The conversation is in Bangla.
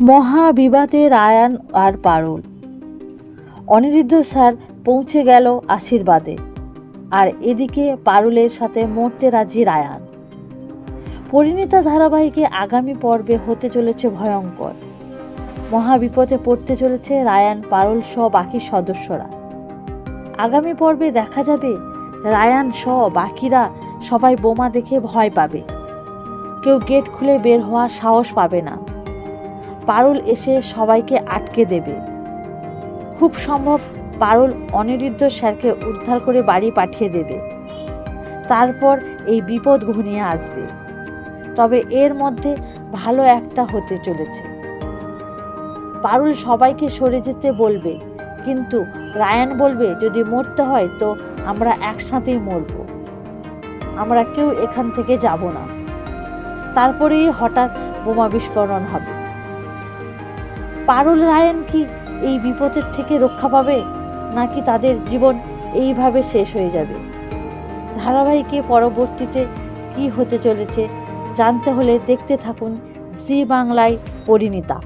মহাবিবাদে রায়ান আর পারুল। অনিরুদ্ধ স্যার পৌঁছে গেল আশীর্বাদে। আর এদিকে পারুলের সাথে মরতে রাজি রায়ান। পরিণীতা ধারাবাহিকে আগামী পর্বে হতে চলেছে ভয়ঙ্কর। মহাবিপদে পড়তে চলেছে রায়ান, পারুল সহ বাকি সদস্যরা। আগামী পর্বে দেখা যাবে রায়ান সহ বাকিরা সবাই বোমা দেখে ভয় পাবে। কেউ গেট খুলে বের হওয়ার সাহস পাবে না। পারুল এসে সবাইকে আটকে দেবে। খুব সম্ভব পারুল অনিরুদ্ধ স্যারকে উদ্ধার করে বাড়ি পাঠিয়ে দেবে। তারপর এই বিপদ ঘনিয়ে আসবে। তবে এর মধ্যে ভালো একটা হতে চলেছে। পারুল সবাইকে সরে যেতে বলবে, কিন্তু রায়ান বলবে, যদি মরতে হয় তো আমরা একসাথেই মরব। আমরা কেউ এখান থেকে যাব না। তারপরেই হঠাৎ বোমা বিস্ফোরণ হবে। পারুল রায়ন কি এই বিপদের থেকে রক্ষা পাবে, নাকি তাদের জীবন এইভাবে শেষ হয়ে যাবে? ধারাবাহিকে পরবর্তীতে কি হতে চলেছে জানতে হলে দেখতে থাকুন জি বাংলায় পরিণীতা।